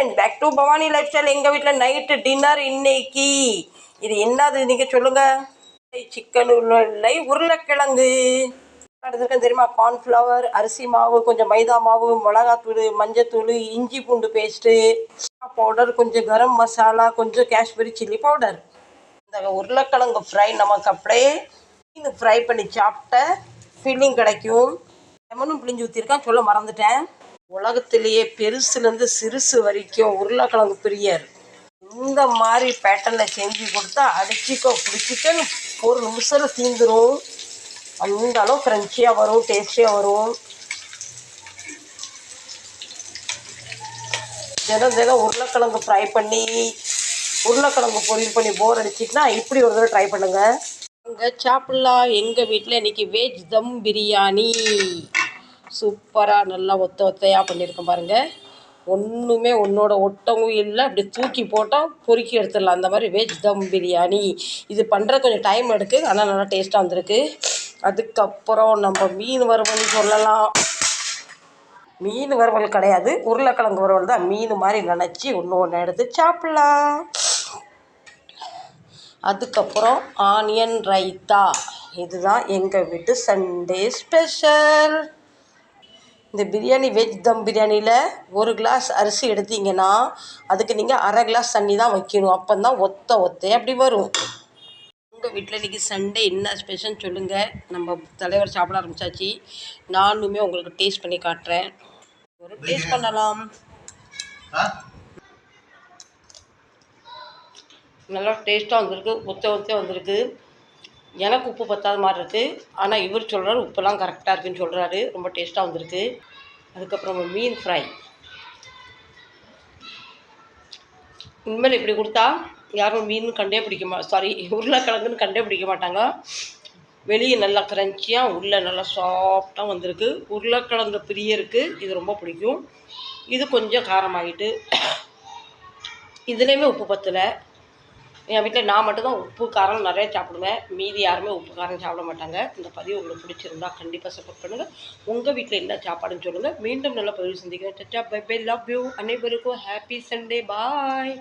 And back to Bhavani life style எங்கள் வீட்டில் night dinner இன்னைக்கு. இது என்னது? நீங்கள் சொல்லுங்கள் சிக்கன் இல்லை உருளைக்கிழங்கு எடுத்துருக்கேன் தெரியுமா? கார்ன்ஃப்ளவர் அரிசி மாவு கொஞ்சம் மைதா மாவு மிளகாத்தூள் மஞ்சத்தூள் இஞ்சி பூண்டு பேஸ்ட்டு பவுடர் கொஞ்சம் கரம் மசாலா கொஞ்சம் காஷ்மீரி சில்லி பவுடர் இந்த உருளைக்கிழங்கு ஃப்ரை நமக்கு அப்படியே மீன் ஃப்ரை பண்ணி சாப்பிட்ட ஃபீலிங் கிடைக்கும். லெமனும் பிழிஞ்சு ஊற்றிருக்கேன் சொல்ல மறந்துட்டேன். உலகத்திலேயே பெருசுலேருந்து சிறுசு வரைக்கும் உருளைக்கிழங்கு பிரியர். இந்த மாதிரி பேட்டர்னில் செஞ்சு கொடுத்தா அடிச்சிக்கோ பிடிச்சிக்கன்னு ஒரு நிமிஷத்தில் தீந்துரும். அந்த அளவு க்ரன்ச்சியாக வரும் டேஸ்டியாக வரும். தினம் தினம் உருளைக்கிழங்கு ஃப்ரை பண்ணி உருளைக்கிழங்கு பொரியல் பண்ணி போர் அடிச்சிட்டுனா இப்படி ஒரு தடவை ட்ரை பண்ணுங்கள் அங்கே சாப்பிட்லாம். எங்கள் வீட்டில் இன்றைக்கி வெஜ் தம் பிரியாணி. சூப்பராக நல்லா ஒத்த ஒத்தையாக பண்ணியிருக்கேன் பாருங்கள் ஒன்றுமே ஒன்றோட ஒட்டவும் இல்லை. அப்படி தூக்கி போட்டால் பொறுக்கி எடுத்துடலாம். அந்த மாதிரி வெஜ் தம் பிரியாணி இது பண்ணுறது கொஞ்சம் டைம் எடுக்கு. ஆனால் நல்லா டேஸ்ட்டாக வந்திருக்கு. அதுக்கப்புறம் நம்ம மீன் வறுவல் சொல்லலாம். மீன் வறுவல் கிடையாது. உருளைக்கிழங்கு வறுவல் தான் மீன் மாதிரி நினச்சி ஒன்று ஒன்று எடுத்து சாப்பிட்லாம். அதுக்கப்புறம் ஆனியன் ரைத்தா. இதுதான் எங்கள் வீட்டு சண்டே ஸ்பெஷல் இந்த பிரியாணி வெஜ் தம் பிரியாணியில் ஒரு கிளாஸ் அரிசி எடுத்தீங்கன்னா அதுக்கு நீங்கள் அரை கிளாஸ் தண்ணி தான் வைக்கணும். அப்போ தான் ஒத்த ஒத்தையாக அப்படி வரும். உங்கள் வீட்டில் இன்றைக்கி சண்டே என்ன ஸ்பெஷல்னு சொல்லுங்கள் நம்ம தலைவர் சாப்பிட ஆரம்பிச்சாச்சு. நானுமே உங்களுக்கு டேஸ்ட் பண்ணி காட்டுறேன். ஒரு டேஸ்ட் பண்ணலாம். நல்லா டேஸ்ட்டாக வந்திருக்கு. ஒத்த ஒத்த வந்திருக்கு. எனக்கு உப்பு பத்தாத மாதிரி இருக்குது ஆனால் இவர் சொல்கிறாரு உப்பெல்லாம் கரெக்டாக இருக்குன்னு சொல்கிறாரு ரொம்ப டேஸ்ட்டாக வந்திருக்கு. அதுக்கப்புறம் மீன் ஃப்ரை. இனிமேல் இப்படி கொடுத்தா யாரும் மீன் கண்டே பிடிக்க மா சாரி உருளைக்கிழங்குன்னு கண்டே பிடிக்க மாட்டாங்க. வெளியே நல்லா க்ரன்ச்சியாக உள்ளே நல்லா சாஃப்டாக வந்திருக்கு. உருளைக்கிழங்கு பிரியருக்கு இது ரொம்ப பிடிக்கும். இது கொஞ்சம் காரமாகிட்டு இதுலேயுமே உப்பு பத்தலை. என் வீட்டில் நான் மட்டும்தான் உப்பு காரம் நிறைய சாப்பிடுவேன். மீதி யாருமே உப்பு காரம் சாப்பிட மாட்டாங்க. இந்த பதிவு உங்களுக்கு பிடிச்சிருந்தா கண்டிப்பாக சப்போர்ட் பண்ணுங்கள் உங்கள் வீட்டில் என்ன சாப்பாடுன்னு சொல்லுங்கள் மீண்டும் நல்ல பதிவு சந்திக்கிறேன். சச்சா பை பை லவ் யூ அனைவருக்கும் ஹாப்பி சண்டே பாய்